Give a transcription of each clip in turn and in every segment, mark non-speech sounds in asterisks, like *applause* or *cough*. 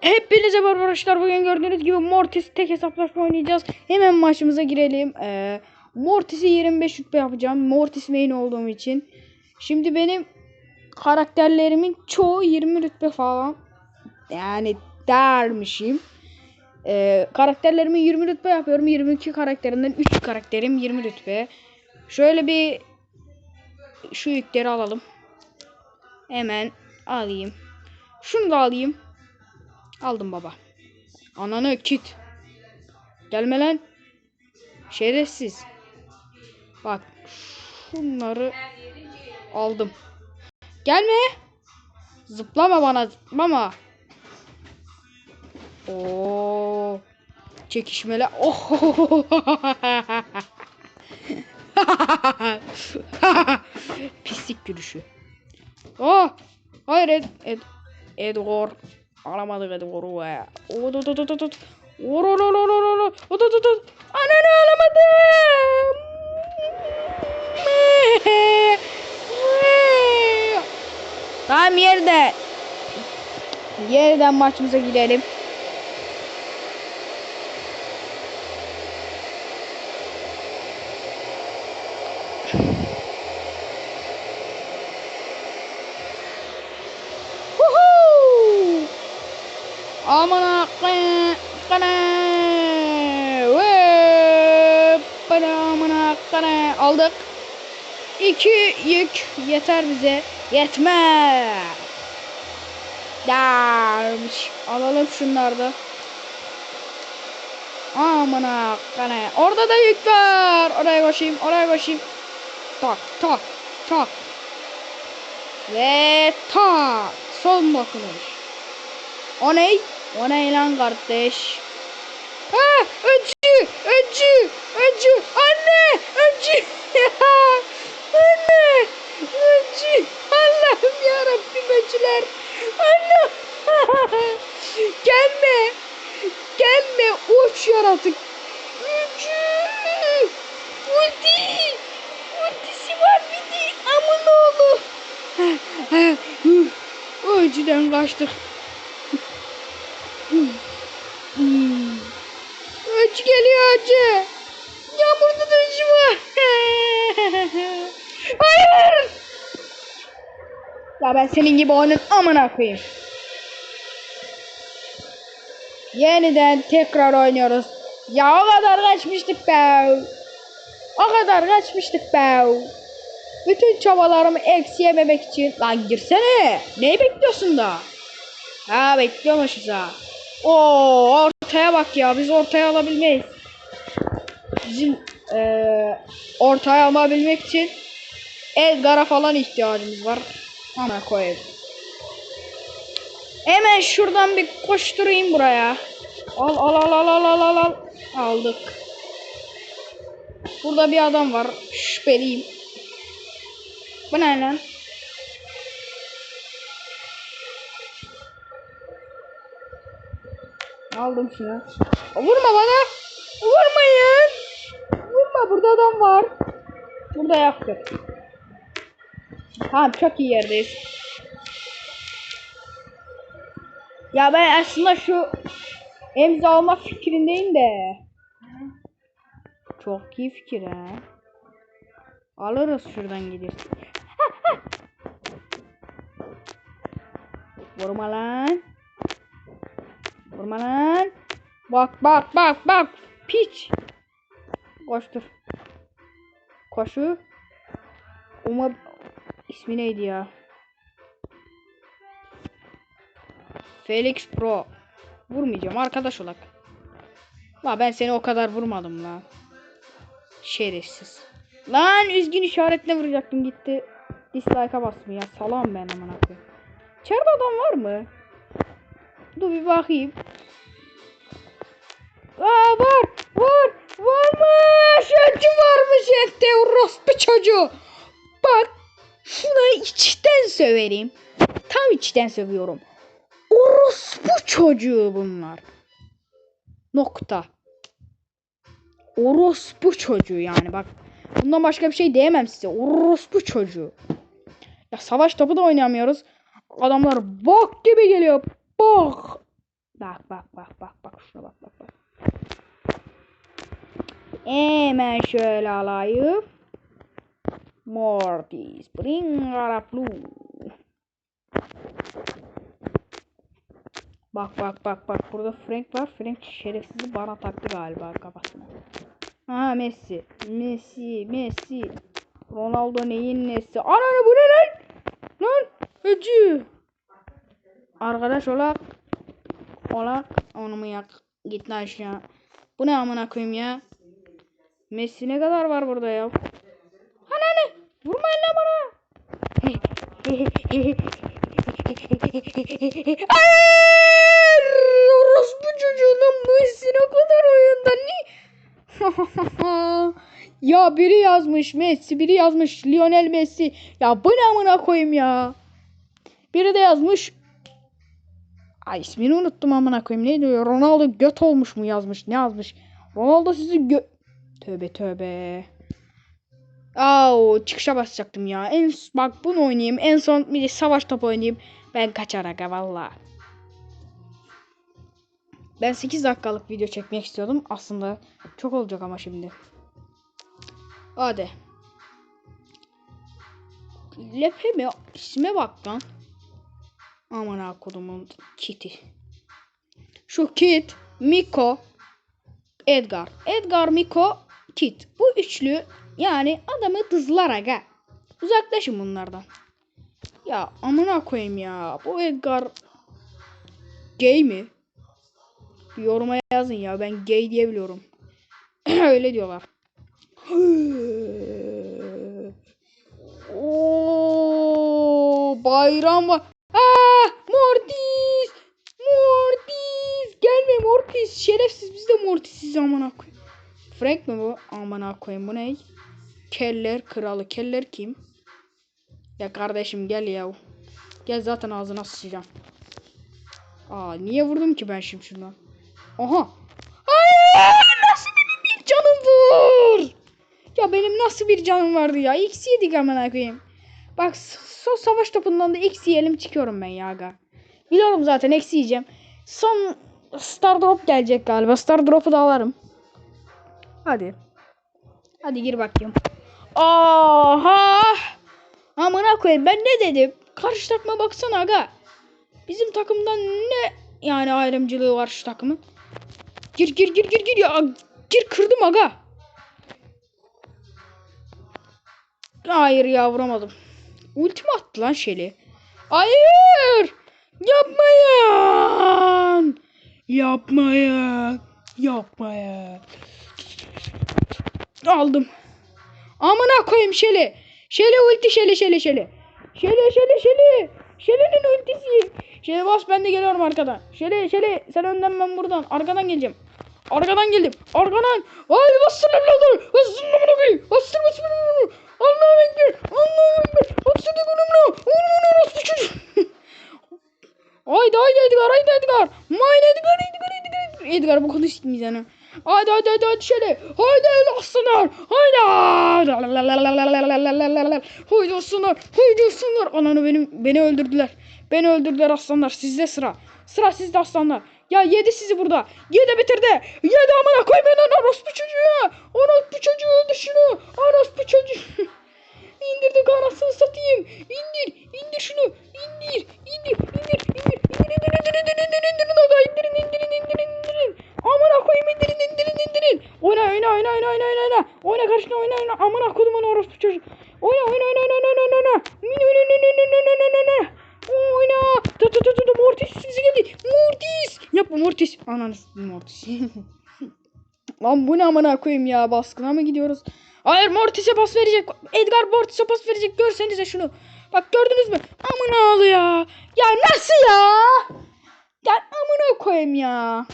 Hepinize merhaba arkadaşlar. Bugün gördüğünüz gibi Mortis tek hesaplaşma oynayacağız. Hemen maçımıza girelim. Ee, Mortis'i 25 rütbe yapacağım. Mortis main olduğum için. Şimdi benim karakterlerimin çoğu 20 rütbe falan. Yani dermişim. Ee, karakterlerimi 20 rütbe yapıyorum. 22 karakterinden 3 karakterim 20 rütbe. Şöyle bir şu yükleri alalım. Hemen alayım. Şunu da alayım. Aldım baba. Ananı kit. Gelme lan. Şerefsiz. Bak. Şunları aldım. Gelme. Zıplama bana zıplama. Oo. Çekişmeli. Oh. *laughs* Pislik gülüşü. Oh. Hayır Ed, Ed, Edgar. Alamadık Edgar'ı be. O tut tut tut lo lo lo lo lo. O tut tut tut. Ananı alamadım. Tamam yerde. Yerden maçımıza girelim. Woohoo! Aman akne kane ve bana akne aldık. İki yük yeter bize. Yetmez. Dermiş. Alalım şunları da. Aman akne. Orada da yük var. Oraya koşayım. Oraya koşayım. Tak tak tak. Ve tak. Son dokunuş. O ne? O ne lan kardeş? Ha, öcü, öcü, öcü, anne, öcü, *laughs* anne, öcü, Allah'ım ya Rabbim öcüler, Allah, *laughs* gelme, gelme, uç yaratık, öcü, ulti, ultisi var bir de, aman oğlu, *laughs* öcüden kaçtık. Öcü geliyor öcü. Yağmurda da öcü var. *laughs* Hayır. Ya ben senin gibi onun amına koyayım. Yeniden tekrar oynuyoruz. Ya o kadar kaçmıştık be. O kadar kaçmıştık be. Bütün çabalarımı eksi yememek için. Lan girsene. Neyi bekliyorsun da? Ha bekliyormuşuz ha. Oo ortaya bak ya biz ortaya alabilmeyiz. Bizim eee ortaya alabilmek için Edgar'a falan ihtiyacımız var. Ana koyayım. Hemen şuradan bir koşturayım buraya. Al al al al al al al al. Aldık. Burada bir adam var. Şüpheliyim. Bu ne lan? Aldım şunu. Vurma bana. Vurmayın. Vurma burada adam var. Burada yaktık. Tamam çok iyi yerdeyiz. Ya ben aslında şu emzi alma fikrindeyim de. Çok iyi fikir ha. Alırız şuradan gideriz. Vurma lan. Vurma lan. Bak bak bak bak. Piç. Koştur. Koşu. Uma ismi neydi ya? Felix Pro. Vurmayacağım arkadaş olak. La ben seni o kadar vurmadım la. Şerefsiz. Lan üzgün işaretle vuracaktım gitti. Dislike'a bastım ya. Salam ben aman koyayım. İçeride adam var mı? Dur bir bakayım. Aa var var varmış. Öncü varmış ette orospu çocuğu. Bak şuna içten söverim. Tam içten sövüyorum. Orospu çocuğu bunlar. Nokta. Orospu çocuğu yani bak. Bundan başka bir şey diyemem size. Orospu çocuğu. Ya savaş topu da oynayamıyoruz. Adamlar bok gibi geliyor. Bok. Bak bak bak bak bak şuna bak bak bak. Hemen şöyle alayım. Mortis. Bring Araplu. Bak bak bak bak burada Frank var. Frank şerefsizi bana taktı galiba kafasına. Ha Messi. Messi. Messi. Ronaldo neyin nesi? Ananı bu ne lan? Lan. Öcü. Arkadaş olak. Olak. Onu mu yak? Git lan aşağı. Bu ne amına koyayım ya? Messi ne kadar var burada ya? Ananı. Vurmayın lan bana. *laughs* Orospu çocuğunun Messi ne kadar oyunda ne? *laughs* ya biri yazmış Messi, biri yazmış Lionel Messi. Ya bu ne amına koyayım ya? Biri de yazmış Ay ismini unuttum amına koyayım. Neydi? Ronaldo göt olmuş mu yazmış? Ne yazmış? Ronaldo sizi gö... Tövbe tövbe. Aa, çıkışa basacaktım ya. En bak bunu oynayayım. En son bir de savaş topu oynayayım. Ben kaçar aga valla. Ben 8 dakikalık video çekmek istiyordum. Aslında çok olacak ama şimdi. Hadi. Lepe mi? İsme bak lan. Aman ha kodumun kiti. Şu kit, Miko, Edgar. Edgar, Miko, kit. Bu üçlü yani adamı dızlar aga. Uzaklaşın bunlardan. Ya amına koyayım ya. Bu Edgar gay mi? Bir yoruma yazın ya. Ben gay diyebiliyorum. *clears throat* Öyle diyorlar. Oo, bayram var. Aa, Mortis! Mortis! Gelme Mortis. Şerefsiz biz de Mortis'iz amına koyayım. Frank mi bu? Amına koyayım bu ne? Keller kralı. Keller kim? Ya kardeşim gel ya. Gel zaten ağzına sıçacağım. Aa niye vurdum ki ben şimdi şuna? Aha. Hayır! Nasıl benim bir canım var? Ya benim nasıl bir canım vardı ya? X yedik amına koyayım. Bak son savaş topundan da X yiyelim çıkıyorum ben ya. Biliyorum zaten X yiyeceğim. Son Star Drop gelecek galiba. Star Drop'u da alırım. Hadi. Hadi gir bakayım. Aha! Amına koyayım ben ne dedim? Karşı takıma baksana aga. Bizim takımdan ne yani ayrımcılığı var şu takımın. Gir gir gir gir gir ya. Gir kırdım aga. Hayır ya vuramadım. Ultimi attı lan Şeli. Hayır! Yapmayın! Yapmayın! Yapmayın! Aldım. Amına koyayım Şeli. Şeli ulti Şeli Şeli Şeli. Şeli Şeli Şeli. Şeli'nin ultisi. Şeli bas ben de geliyorum arkadan. Şeli Şeli sen önden ben buradan. Arkadan geleceğim. Arkadan geldim. Arkadan. Haydi bastır evladım. Bastır amına koyayım. Bastır bastır. Allah'a ekber. Allah'a ekber. Bastırdık onumla. Onumla orospu çocuğu. Haydi haydi Edgar haydi Edgar. Mine Edgar Edgar Edgar. Edgar bu konu sikmeyiz yani. Haydi haydi haydi haydi şöyle. Haydi öyle aslanlar. Haydi. Haydi aslanlar. Haydi aslanlar. Ananı benim beni öldürdüler. Beni öldürdüler aslanlar. Sizde sıra. Sıra sizde aslanlar. Ya yedi sizi burada. Yedi bitirdi. Yedi amına koymayın lan orospu çocuğu. Orospu çocuğu öldür şunu. Orospu çocuğu. İndirdik anasını satayım. İndir. indir şunu. İndir. İndir. İndir. İndir. İndir. İndir. İndir. İndir. İndir. İndirin aga. İndirin. İndirin. İndirin. İndirin. Amına koyayım indirin. indirin indirin. Oyna oyna oyna oyna oyna oyna oyna. Oyna karşına oyna oyna. Amına kodumun orospu çocuğu. Oyna oyna oyna oyna oyna oyna oyna. Oyna oyna oyna oyna oyna oyna oyna oyna. Oyna. Tu tu tu tu tu Mortis bizi geldi. Mortis. Yapma Mortis. Ananı Mortis. Lan bu ne amına koyayım ya baskına mı gidiyoruz? Hayır Mortis'e pas verecek. Edgar Mortis'e pas verecek. Görsenize şunu. Bak gördünüz mü? Amına ağlı ya. Ya nasıl ya? Ya amına koyayım ya.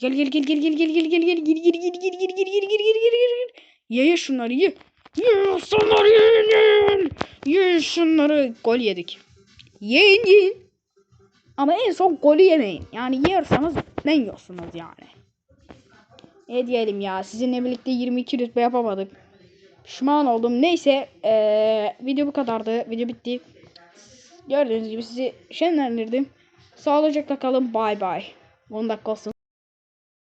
Gel gel gel gel gel gel gel gel gel gir gir gir gir gir gir gir gir gir gir gir Ye ye şunları ye. Ye şunları yiyin. Ye şunları. Gol yedik. Yiyin yiyin. Ama en son golü yemeyin. Yani yiyorsanız ne yiyorsunuz yani? Ne diyelim ya sizinle birlikte 22 rütbe yapamadık. Pişman oldum. Neyse ee, video bu kadardı. Video bitti. Gördüğünüz gibi sizi şenlendirdim. Sağlıcakla kalın. Bay bay. 10 dakika olsun.